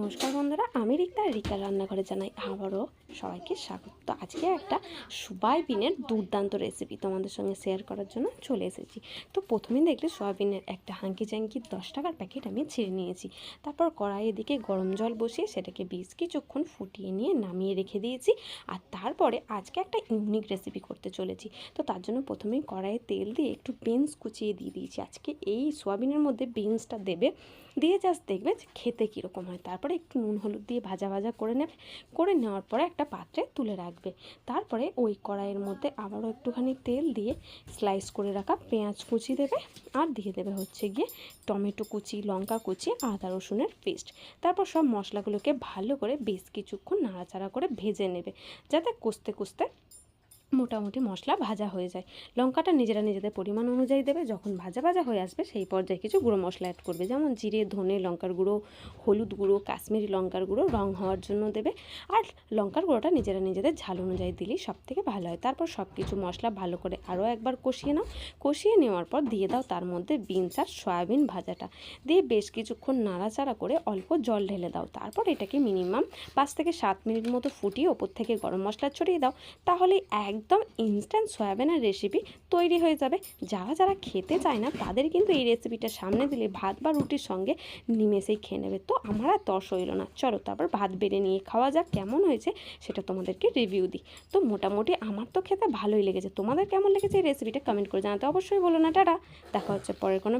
নমস্কার বন্ধুরা, আমি রিক্তা রিক্তার রান্নাঘরে জানাই আবারও সবাইকে স্বাগত। তো আজকে একটা সয়াবিনের দুর্দান্ত রেসিপি তোমাদের সঙ্গে শেয়ার করার জন্য চলে এসেছি। তো প্রথমে দেখলে সয়াবিনের একটা হাঙ্কি চ্যাঙ্কি দশ টাকার প্যাকেট আমি ছিঁড়ে নিয়েছি। তারপর কড়াইয়ে দিকে গরম জল বসিয়ে সেটাকে বেশ কিছুক্ষণ ফুটিয়ে নিয়ে নামিয়ে রেখে দিয়েছি। আর তারপরে আজকে একটা ইউনিক রেসিপি করতে চলেছি। তো তার জন্য প্রথমেই কড়াইয়ে তেল দিয়ে একটু বিনস কুচিয়ে দিয়ে দিয়েছি। আজকে এই সয়াবিনের মধ্যে বিনসটা দেবে, দিয়ে জাস্ট দেখবে যে খেতে কীরকম হয়। তারপরে একটু নুন হলুদ দিয়ে ভাজা ভাজা করে নেবে। করে নেওয়ার পরে একটা পাত্রে তুলে রাখবে। তারপরে ওই কড়াইয়ের মধ্যে আবারও একটুখানি তেল দিয়ে স্লাইস করে রাখা পেঁয়াজ কুচি দেবে আর দিয়ে দেবে হচ্ছে গিয়ে টমেটো কুচি, লঙ্কা কুচি, আদা রসুনের পেস্ট তারপর সব মশলাগুলোকে ভালো করে বেশ কিছুক্ষণ নাড়াচাড়া করে ভেজে নেবে। যাতে কষতে কষতে মোটামুটি মশলা ভাজা হয়ে যায়। লঙ্কাটা নিজেরা নিজেদের পরিমাণ অনুযায়ী দেবে, যখন ভাজা ভাজা হয়ে আসবে সেই পর্যায়ে কিছু গুঁড়ো মশলা অ্যাড করবে। যেমন জিরে, ধনে লঙ্কার গুঁড়ো, হলুদ গুঁড়ো, কাশ্মীরি লঙ্কার গুঁড়ো রং হওয়ার জন্য দেবে। আর লঙ্কার গুঁড়োটা নিজেরা নিজেদের ঝাল অনুযায়ী দিলেই সব থেকে ভালো হয়। তারপর সব কিছু মশলা ভালো করে আরও একবার কষিয়ে নাও। কষিয়ে নেওয়ার পর দিয়ে দাও তার মধ্যে বিনস আর সয়াবিন ভাজাটা। দিয়ে বেশ কিছুক্ষণ নাড়াচাড়া করে অল্প জল ঢেলে দাও। তারপর এটাকে মিনিমাম পাঁচ থেকে সাত মিনিট মতো ফুটিয়ে ওপর থেকে গরম মশলা ছড়িয়ে দাও। তাহলে একদম ইনস্ট্যান্ট সয়াবিনের রেসিপি তৈরি হয়ে যাবে। যারা যারা খেতে চায় না, তাদের কিন্তু এই রেসিপিটা সামনে দিলে ভাত বা রুটির সঙ্গে নিমেষেই খেয়ে নেবে। তো আমার আর তস হইল না। চলো তারপর ভাত বেড়ে নিয়ে খাওয়া যাক, কেমন হয়েছে সেটা তোমাদেরকে রিভিউ দিই। তো মোটামুটি আমার তো খেতে ভালোই লেগেছে। তোমাদের কেমন লেগেছে এই রেসিপিটা কমেন্ট করে জানাতে অবশ্যই বলো না। টাটা! দেখা হচ্ছে পরের কোনো